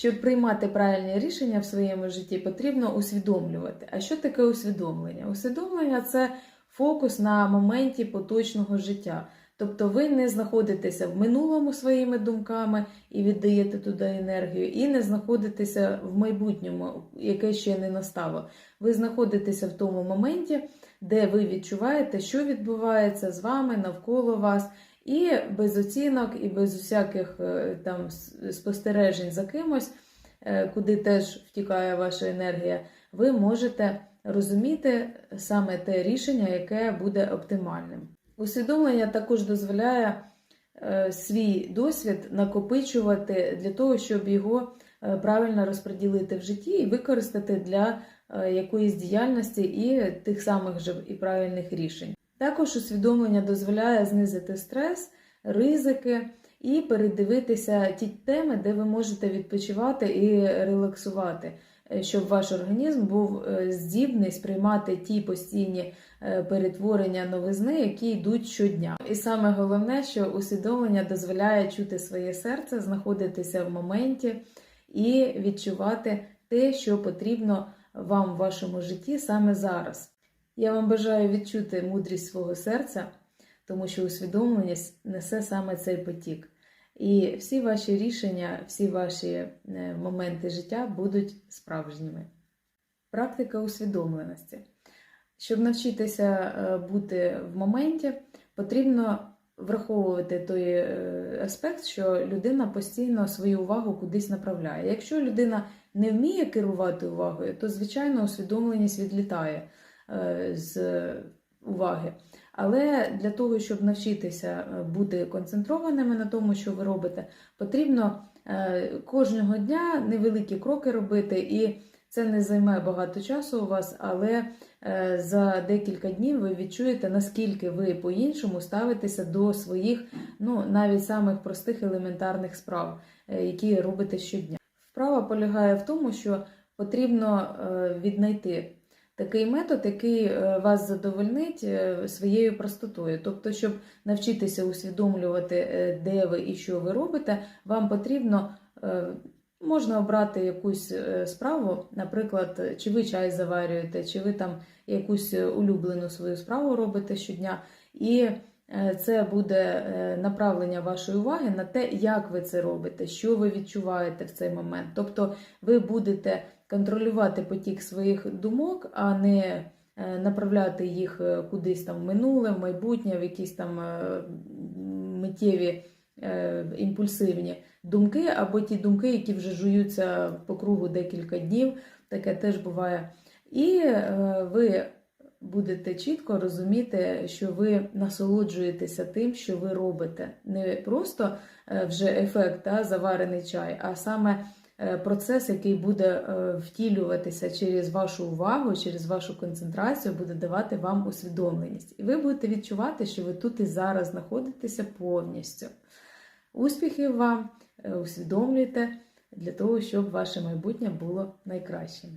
Щоб приймати правильні рішення в своєму житті, потрібно усвідомлювати. А що таке усвідомлення? Усвідомлення це фокус на моменті поточного життя. Тобто ви не знаходитеся в минулому своїми думками і віддаєте туди енергію, і не знаходитеся в майбутньому, яке ще не настало. Ви знаходитеся в тому моменті, де ви відчуваєте, що відбувається з вами навколо вас, і без оцінок, і без усяких е, там спостережень за кимось, е, куди теж втікає ваша енергія, ви можете розуміти саме те рішення, яке буде оптимальним. Усвідомлення також дозволяє е, свій досвід накопичувати для того, щоб його правильно розподілити в житті і використати для якоїсь діяльності і тих самих же і правильних рішень. Також усвідомлення дозволяє знизити стрес, ризики і передивитися ті теми, де ви можете відпочивати і релаксувати, е, щоб ваш організм був е, здібний сприймати ті постійні е, перетворення новизни, які йдуть щодня. І саме головне, що усвідомлення дозволяє чути своє серце, знаходитися в моменті і відчувати те, що потрібно вам в вашому житті саме зараз. Я вам бажаю відчути мудрість свого серця, тому що усвідомлення несе саме цей потік. І всі ваші рішення, всі ваші е, моменти життя будуть справжніми. Практика усвідомленості. Щоб навчитися е, бути в моменті, потрібно враховувати той е, аспект, що людина постійно свою увагу кудись направляє. Якщо людина не вміє керувати увагою, то звичайно усвідомленість відлітає з уваги. Але для того, щоб навчитися е, бути концентрованими на тому, що ви робите, потрібно е, кожного дня невеликі кроки робити, і це не займе багато часу у вас, але е, за декілька днів ви відчуєте, наскільки ви по-іншому ставитеся до своїх, ну навіть самих простих елементарних справ, е, які робите щодня. Вправа полягає в тому, що потрібно е, віднайти такий метод, який е, вас задовольнить е, своєю простотою. Тобто, щоб навчитися усвідомлювати, е, де ви і що ви робите, вам потрібно. Можна обрати якусь справу, наприклад, чи ви чай заварюєте, чи ви там якусь улюблену свою справу робите щодня, і це буде е, направлення вашої уваги на те, як ви це робите, що ви відчуваєте в цей момент. Тобто ви будете контролювати потік своїх думок, а не е, направляти їх е, кудись там в минуле, в майбутнє, в якісь там е, миттєві е, імпульсивні думки, або ті думки, які вже жуються по кругу декілька днів, таке теж буває. І е, ви будете чітко розуміти, що ви насолоджуєтеся тим, що ви робите. Не просто е, вже ефект, та, заварений чай, а саме е, процес, який буде е, втілюватися через вашу увагу, через вашу концентрацію, буде давати вам усвідомленість. І ви будете відчувати, що ви тут і зараз знаходитеся повністю. Успіхів вам! Усвідомлюйте для того, щоб ваше майбутнє було найкращим.